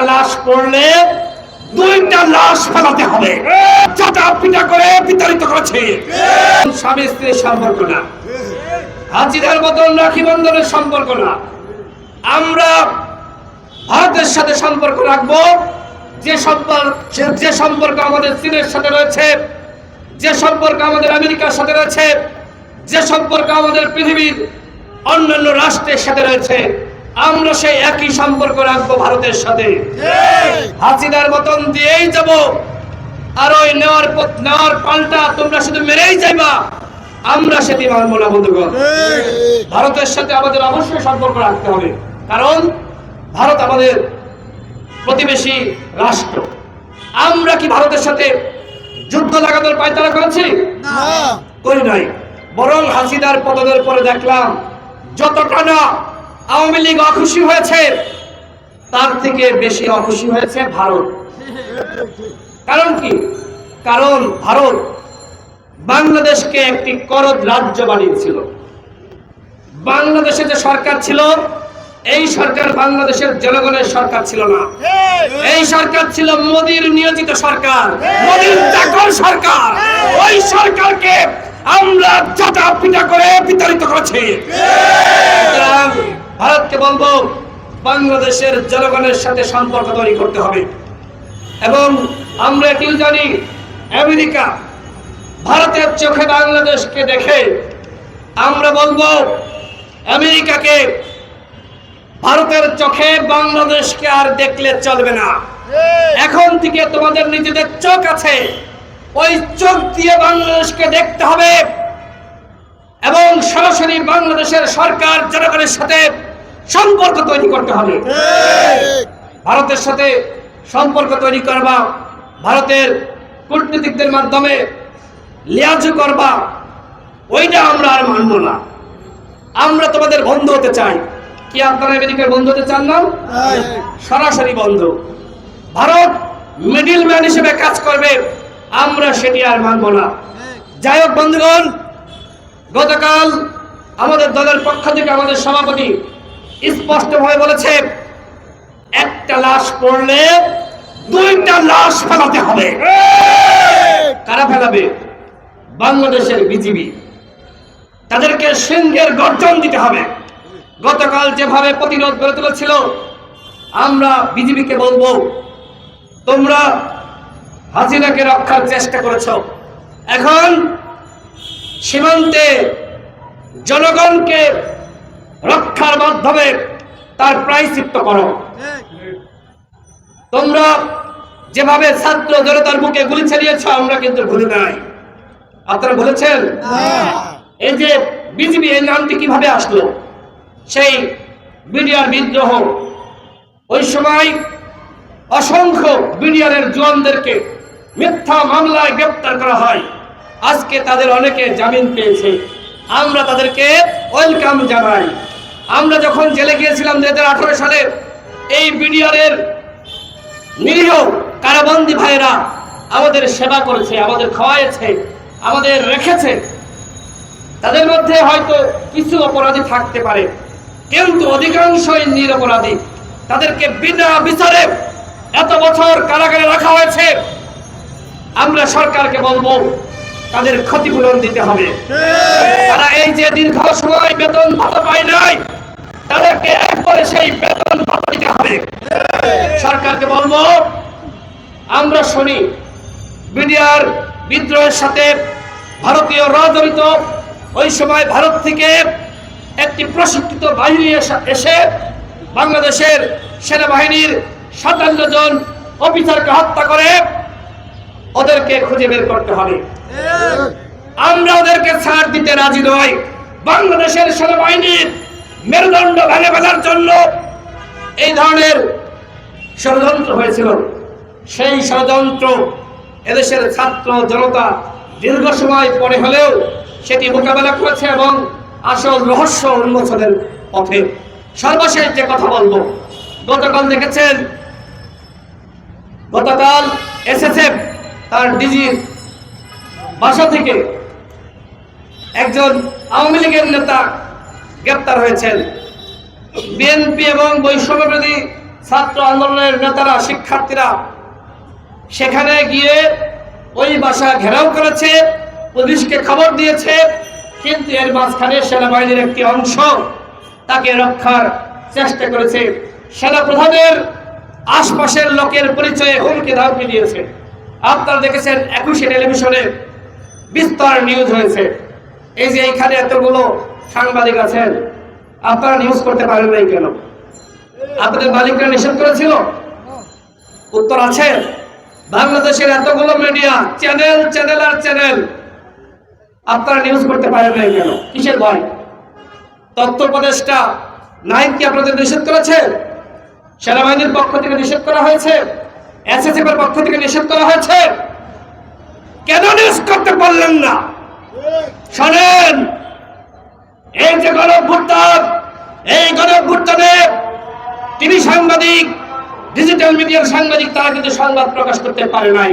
একটা লাশ পড়লে দুইটা লাশ ফেলাতে হবে। চাটা পিটা করে বিতাড়িত করেছে। স্বামী স্ত্রীর সম্পর্ক না। হাজিদের মতন রাখি বন্ধনের সম্পর্ক না। আমরা ভারতের সাথে সম্পর্ক রাখব। যে সম্পর্ক যে সম্পর্ক আমাদের চীনের সাথে রয়েছে যে সম্পর্ক আমাদের আমেরিকার সাথে রয়েছে যে সম্পর্ক আমাদের পৃথিবীর অন্যান্য রাষ্ট্রের সাথে রয়েছে আমরা সেই একই সম্পর্ক রাখব ভারতের সাথে। হাসিনার মতন দিয়েই যাব। আর ওই নেওয়ার পথ নেওয়ার পাল্টা তোমরা শুধু মেরেই যাইবা। আমরা সেটি মানবো না বন্ধুগণ। ভারতের সাথে আমাদের অবশ্যই সম্পর্ক রাখতে হবে। কারণ ভারত আমাদের প্রতিবেশী রাষ্ট্র। আমরা কি ভারতের সাথে যুদ্ধ লাগানোর পায়তারা করেছি? করি নাই। বরং হাসিনার পতনের পরে দেখলাম যতটা না আওয়ামী লীগ অখুশি হয়েছে, তার থেকে বেশি অখুশি হয়েছে ভারত। কারণ কি? কারণ ভারত বাংলাদেশকে একটি করদ রাজ্য বানিয়েছিল। বাংলাদেশে যে সরকার ছিল, এই সরকার বাংলাদেশের জনগণের সরকার ছিল না। এই সরকার ছিল মোদির নিয়োজিত সরকার, মোদির চাকর সরকার। ওই সরকারকে আমরা চাটা পিটা করে বিতাড়িত করেছি। ভারতকে বলব, বাংলাদেশের জনগণের সাথে সম্পর্ক তৈরি করতে হবে। এবং আমরা এটিও জানি, আমেরিকা ভারতের চোখে বাংলাদেশকে দেখে আমরা বলব, আমেরিকাকে ভারতের চোখে বাংলাদেশকে আর দেখলে চলবে না। এখন থেকে তোমাদের নিজেদের চোখ আছে। ওই চোখ দিয়ে বাংলাদেশকে দেখতে হবে। এবং সরাসরি বাংলাদেশের সরকার জনগণের সাথে সম্পর্ক তৈরি করতে হবে। ভারতের সাথে সম্পর্ক তৈরি করবা ভারতের কূটনীতিকদের মাধ্যমে লিয়াজু করবা ওইটা আমরা আর মানব না। আমরা তোমাদের বন্ধু হতে চাই। কি আপনারা আমেরিকার বন্ধু হতে চান না? সরাসরি বন্ধু। ভারত মিডিল ম্যান হিসেবে কাজ করবে আমরা সেটি আর মানব না। যাই হোক বন্ধুগণ গতকাল আমাদের দলের পক্ষ থেকে আমাদের সভাপতি স্পষ্টভাবে বলেছে একটা লাশ পড়লে দুইটা লাশ ফেলাতে হবে। কারা ফেলাবে? বাংলাদেশের বিজিবি। তাদেরকে সিংহের গর্জন দিতে হবে। গতকাল যেভাবে প্রতিরোধ গড়ে তুলেছিল আমরা বিজিবিকে বলব তোমরা হাসিনাকে রক্ষার চেষ্টা করেছ। এখন সীমান্তে জনগণকে রক্ষার মাধ্যমে তার প্রায়শ্চিত্ত করো। তোমরা যেভাবে ছাত্র জনতার বুকে গুলি চালিয়েছ আমরা কিন্তু ভুলি নাই। আপনারা বলেছেন এই যে বিজেপি এই নামটি কীভাবে আসলো? সেই বিডিআর বিদ্রোহ। ওই সময় অসংখ্য বিডিআরের জোয়ানদেরকে মিথ্যা মামলায় গ্রেপ্তার করা হয়। আজকে তাদের অনেকে জামিন পেয়েছে। আমরা তাদেরকে ওয়েলকাম জানাই। আমরা যখন জেলে গিয়েছিলাম দু হাজার আঠারো সালে, এই বিডিআরের নিরীহ কারাবন্দী ভাইয়েরা আমাদের সেবা করেছে, আমাদের খাওয়াইছে, আমাদের রেখেছে। তাদের মধ্যে হয়তো কিছু অপরাধী থাকতে পারে, কিন্তু অধিকাংশই নিরপরাধী। তাদেরকে বিনা বিচারে এত বছর কারাগারে রাখা হয়েছে। আমরা সরকারকে বলব তাদের ক্ষতিপূরণ দিতে হবে। তারা এই যে দীর্ঘ সময় বেতন ভাতা পায় নাই, তাদেরকে একবারে সেই বেতন ভাতা দিতে হবে। সরকারকে বলব, আমরা শুনি, বিডিআর বিদ্রোহের সাথে ভারতীয় রাজনীত, ওই সময় ভারত থেকে একটি প্রশিক্ষিত বাহিনী এসে বাংলাদেশের সেনাবাহিনীর সাতান্ন জন অফিসারকে হত্যা করে ওদেরকে খুঁজে বের করতে হবে। আমরা ওদেরকে ছাড় দিতে রাজি নই। বাংলাদেশের সেনাবাহিনীর মেরুদণ্ড ভেঙে ফেলার জন্য এই ধরনের ষড়যন্ত্র হয়েছিল। সেই ষড়যন্ত্র এদেশের ছাত্র জনতা দীর্ঘ সময় পরে হলেও সেটি মোকাবেলা করেছে এবং আসল রহস্য উন্মোচনের পথে। সর্বশেষ যে কথা বলব, গতকাল দেখেছেন, গতকাল এসএসএফ তার ডিজির বাসা থেকে একজন আওয়ামী লীগের নেতা গ্রেপ্তার হয়েছেন। বিএনপি এবং বৈষম্যবাদী ছাত্র আন্দোলনের নেতারা, শিক্ষার্থীরা সেখানে গিয়ে ওই বাসা ঘেরাও করেছে, পুলিশকে খবর দিয়েছে, কিন্তু এর মাঝখানে সেনাবাহিনীর একটি অংশ তাকে রক্ষার চেষ্টা করেছে। সেনা প্রধানের আশপাশের লোকের পরিচয়ে হুমকি ধামকি দিয়েছে। আপনারা দেখেছেন একুশে টেলিভিশনে বিস্তর নিউজ হয়েছে। এই যে এইখানে এতগুলো সাংবাদিক আছেন, আপনারা নিউজ করতে পারেন নাই কেন? আপনাদের মালিকরা নিষেধ করেছিল? উত্তর আছে। বাংলাদেশের এতগুলো মিডিয়া চ্যানেল চ্যানেল আর চ্যানেল আপনারা নিউজ করতে পারেন নাই কেন? কিসের ভয়? তথ্য উপদেষ্টা নাইন কি আপনাদের নিষেধ করেছে? সেনাবাহিনীর পক্ষ থেকে নিষেধ করা হয়েছে? এসএসএফ পক্ষ থেকে নিষেধ করা হয়েছে। কেন নিউজ করতে পারলেন না? শোনেন, এই যে গণভ্যুত্থান এই গণভ্যুত্থানে তিনি সাংবাদিক ডিজিটাল মিডিয়ার সাংবাদিক, তারা কিন্তু সংবাদ প্রকাশ করতে পারে নাই।